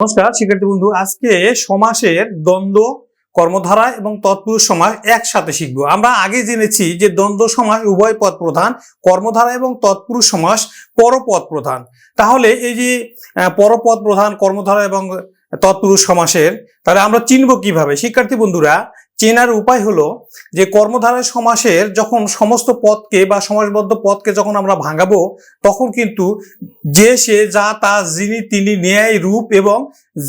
নমস্কার, শিক্ষার্থী বন্ধু, আজকে সমাসের দ্বন্দ্ব কর্মধারা এবং তৎপুরুষ সমাস একসাথে শিখব। আমরা আগে জেনেছি যে দ্বন্দ্ব সমাস উভয় পদ প্রধান, কর্মধারা এবং তৎপুরুষ সমাস পরপদ প্রধান। তাহলে এই যে পরপদ প্রধান, কর্মধারা এবং তৎপুরুষ সমাসের, তাহলে আমরা চিনব কীভাবে? শিক্ষার্থী বন্ধুরা চেনার উপায় হলো যে কর্মধারায় সমাসের যখন সমস্ত পদকে বা সমাসবদ্ধ পদকে যখন আমরা ভাঙাবো, তখন কিন্তু যে সে, যা, তা, যিনি, তিনি, ন্যায়, রূপ এবং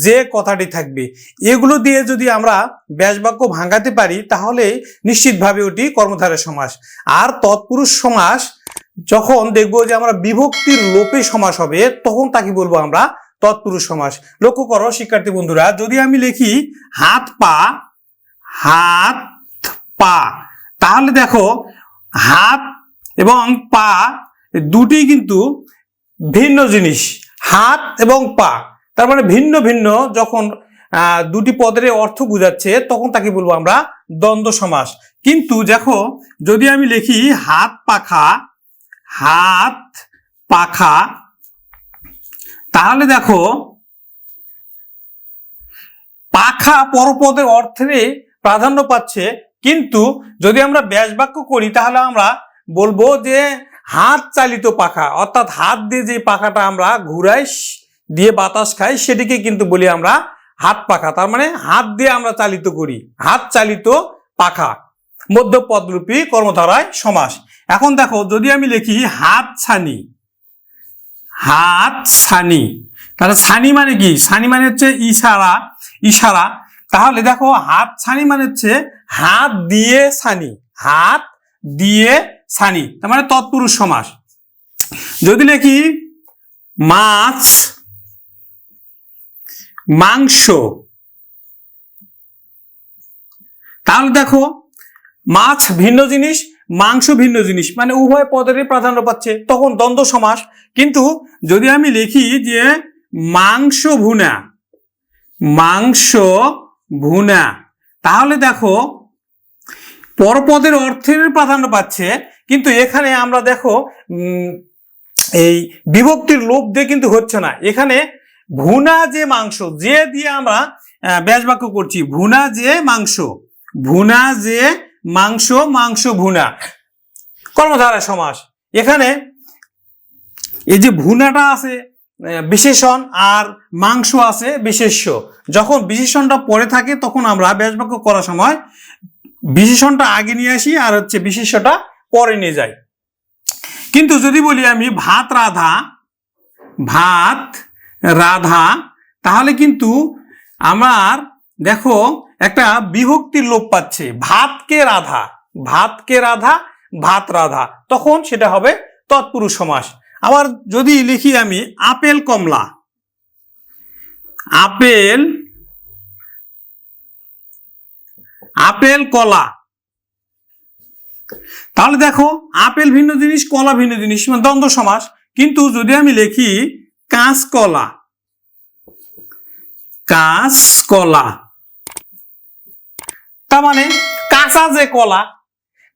যে কথাটি থাকবে, এগুলো দিয়ে যদি আমরা ব্যাসবাক্য ভাঙাতে পারি, তাহলে নিশ্চিতভাবে ওটি কর্মধারের সমাস। আর তৎপুরুষ সমাস, যখন দেখব যে আমরা বিভক্তির লোপে সমাস হবে, তখন তাকে বলব আমরা তৎপুরুষ সমাস। লক্ষ্য করো, শিক্ষার্থী বন্ধুরা, যদি আমি লিখি, হাত, পা হাত, পা। তাহলে দেখো, হাত এবং পা দুটি কিন্তু ভিন্ন জিনিস। হাত এবং পা। তার মানে ভিন্ন ভিন্ন যখন দুটি পদের অর্থ বোঝাচ্ছে, তখন তাকে বলব আমরা দ্বন্দ্ব সমাস। কিন্তু দেখো, যদি আমি লিখি হাত পাখা হাত পাখা, তাহলে দেখো, পাখা পরপদের অর্থে প্রাধান্য পাচ্ছে। কিন্তু যদি আমরা ব্যাস বাক্য করি, তাহলে আমরা বলব যে হাত চালিত পাখা, অর্থাৎ হাত দিয়ে যে পাখাটা আমরা ঘুরাই দিয়ে বাতাস খাই, সেটিকে কিন্তু বলি আমরা হাত পাখা। তার মানে হাত দিয়ে আমরা চালিত করি, হাত চালিত পাখা। মধ্য পদরূপী কর্মধারায় সমাস। এখন দেখো, যদি আমি লিখি হাত ছানি হাত ছানি, তাহলে ছানি মানে কি? ছানি মানে হচ্ছে ইশারা ইশারা। তাহলে দেখো হাত ছানি মানে হচ্ছে হাত দিয়ে ছানি, হাত দিয়ে ছানি, তার মানে তৎপুরুষ সমাস। যদি লিখি মাছ, মাংস, তাহলে দেখো মাছ ভিন্ন জিনিস, মাংস ভিন্ন জিনিস মানে উভয় পদেরই প্রাধান্য পাচ্ছে, তখন দ্বন্দ্ব সমাস। কিন্তু যদি আমি লিখি যে মাংস ভুনা, মাংস ভুনা। তাহলে দেখো পরপদের অর্থের প্রাধান্য পাচ্ছে কিন্তু এখানে আমরা দেখো এই বিভক্তির লোভ দিয়ে কিন্তু হচ্ছে না। এখানে ভুনা যে মাংস যে দিয়ে আমরা আহ, ব্যাস বাক্য করছি ভুনা যে মাংস ভুনা যে মাংস মাংস ভুনা। কর্মধারা সমাস। এখানে এই যে ভুনাটা আছে বিশেষণ আর মাংস আছে বিশেষ্য। যখন বিশেষণটা পরে থাকে, তখন আমরা ব্যাস বাক্য করার সময় বিশেষণটা আগে নিয়ে আসি আর হচ্ছে বিশেষ্যটা পরে নিয়ে যাই। কিন্তু যদি বলি আমি ভাত রাধা ভাত রাধা, তাহলে কিন্তু আমার, দেখো, একটা বিভক্তির লোপ পাচ্ছে। ভাতকে রাধা? ভাতকে রাধা? ভাত রাধা। তখন সেটা হবে তৎপুরুষ সমাস। আবার যদি লিখি আমি, আপেল কমলা। আপেল আপেল কলা। তাহলে দেখো, আপেল ভিন্ন জিনিস, কলা ভিন্ন জিনিস মানে দ্বন্দ্ব সমাস। কিন্তু যদি আমি লিখি কাঁচকলা কাঁচকলা তার মানে কাঁচা যে কলা,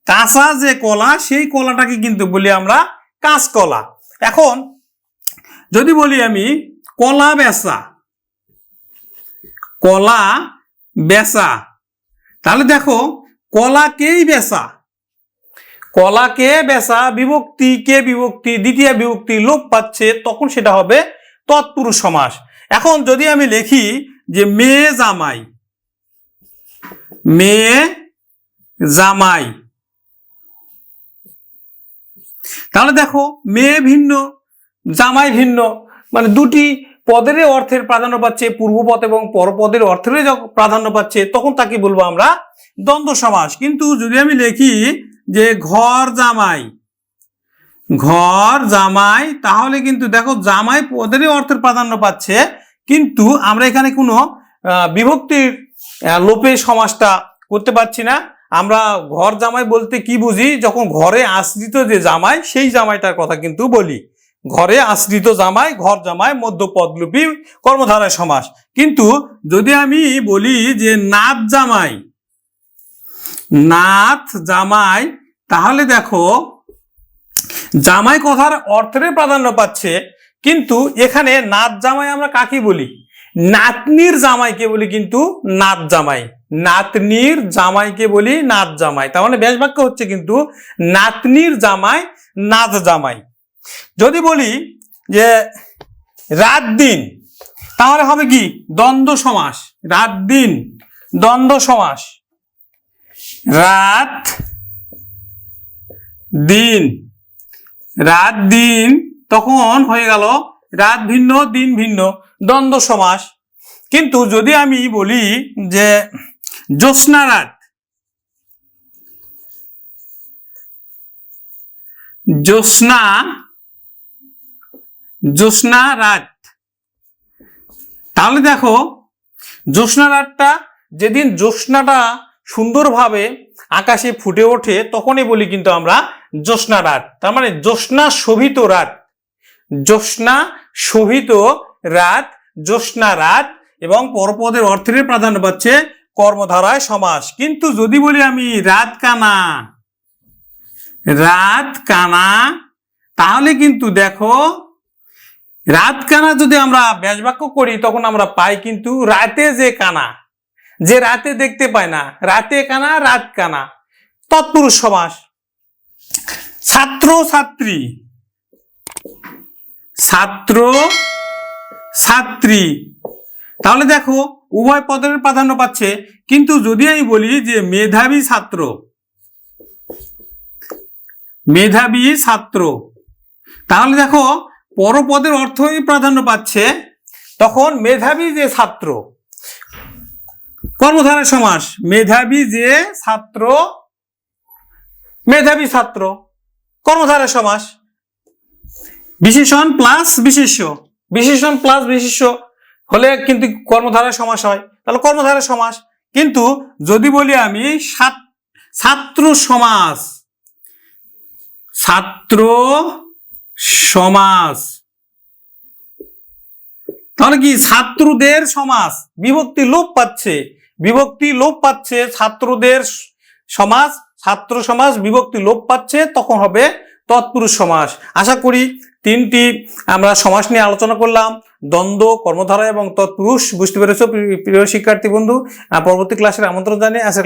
কাঁচা যে কলা, সেই কলাটাকে কিন্তু বলি আমরা কাঁচকলা এখন যদি বলি আমি কলা বেচা কলা বেচা, তাহলে দেখো কলাকেই বেচা? কলাকে বেচা, বিভক্তি কে বিভক্তি, দ্বিতীয় বিভক্তি লোপ পাচ্ছে, তখন সেটা হবে তৎপুরুষ সমাস। এখন যদি আমি লিখি যে মেয়ে জামাই মেয়ে জামাই তাহলে দেখো, মেয়ে ভিন্ন, জামাই ভিন্ন মানে দুটি পদের অর্থের প্রাধান্য পাচ্ছে, পূর্বপদ এবং পরপদের অর্থের প্রাধান্য পাচ্ছে, তখন তাকে বলব আমরা দ্বন্দ্ব সমাস। কিন্তু যদি আমি লিখি যে ঘর জামাই ঘর জামাই, তাহলে কিন্তু দেখো, জামাই পদেরই অর্থের প্রাধান্য পাচ্ছে, কিন্তু আমরা এখানে কোনো বিভক্তির লোপে সমাসটা করতে পারছি না। আমরা ঘর জামাই বলতে কি বুঝি? যখন ঘরে আশ্রিত যে জামাই, সেই জামাইটার কথা কিন্তু বলি। ঘরে আশ্রিত জামাই, ঘর জামাই মধ্য পদলুপি কর্মধারায় সমাস। কিন্তু যদি আমি বলি যে নাথ জামাই নাথ জামাই, তাহলে দেখো, জামাই কথার অর্থের প্রাধান্য পাচ্ছে। কিন্তু এখানে নাচ জামাই আমরা কাকে বলি? নাতনির জামাইকে বলি কিন্তু নাত জামাই। নাতনির জামাইকে বলি নাত জামাই। তার মানে ব্যাস বাক্য হচ্ছে কিন্তু নাতনির জামাই, নাত জামাই। যদি বলি যে রাত দিন, তাহলে হবে কি? দ্বন্দ্ব সমাস। রাত দিন, দ্বন্দ্ব সমাস। রাত দিন। রাত দিন তখন হয়ে গেল রাত ভিন্ন, দিন ভিন্ন, দ্বন্দ্ব সমাস। কিন্তু যদি আমি বলি যে জ্যোৎস্না রাত জ্যোৎস্না জ্যোৎস্না রাত তাহলে দেখো জ্যোৎস্না রাতটা যেদিন জ্যোৎস্নাটা সুন্দরভাবে আকাশে ফুটে ওঠে, তখনই বলি কিন্তু আমরা জ্যোৎস্না রাত তার মানে জ্যোৎস্না শোভিত রাত। জ্যোৎস্না শোভিত রাত জ্যোৎস্না রাত এবং পরপদের অর্থের প্রাধান্য পাচ্ছে কর্মধারায় সমাস। কিন্তু যদি বলি আমি রাত কানা রাত কানা তাহলে কিন্তু দেখো রাত কানা যদি আমরা ব্যাসবাক্য করি, তখন আমরা পাই কিন্তু রাতে যে কানা। যে রাতে দেখতে পায় না, রাতে কানা রাত কানা তৎপুরুষ সমাস। ছাত্র, ছাত্রী। ছাত্র, ছাত্রী। তাহলে দেখো উভয় পদের প্রাধান্য পাচ্ছে। কিন্তু যদি আমি বলি যে মেধাবী ছাত্র মেধাবী ছাত্র, তাহলে দেখো পরপদের অর্থই প্রাধান্য পাচ্ছে। তখন মেধাবী যে ছাত্র কর্মধারয় সমাস, মেধাবী যে ছাত্র, মেধাবী ছাত্র কর্মধারয় সমাস। বিশেষণ প্লাস বিশেষ্য, বিশেষণ প্লাস বিশেষ্য হলে কিন্তু কর্মধারয় সমাস হয়। তাহলে কর্মধারয় সমাস। কিন্তু যদি বলি আমি ছাত- ছাত্র সমাজ ছাত্র সমাজ তাহলে কি ছাত্রদের সমাজ বিভক্তি লোপ পাচ্ছে। বিভক্তি লোপ পাচ্ছে, ছাত্রদের সমাজ ছাত্র সমাজ বিভক্তি লোপ পাচ্ছে, তখন হবে তৎপুরুষ সমাস। আশা করি তিনটি আমরা সমাস নিয়ে আলোচনা করলাম। দ্বন্দ্ব কর্মধারা এবং তৎপুরুষ বুঝতে পেরেছ প্রিয় শিক্ষার্থী বন্ধু? পরবর্তী ক্লাসের আমন্ত্রণ জানিয়ে ক্লাস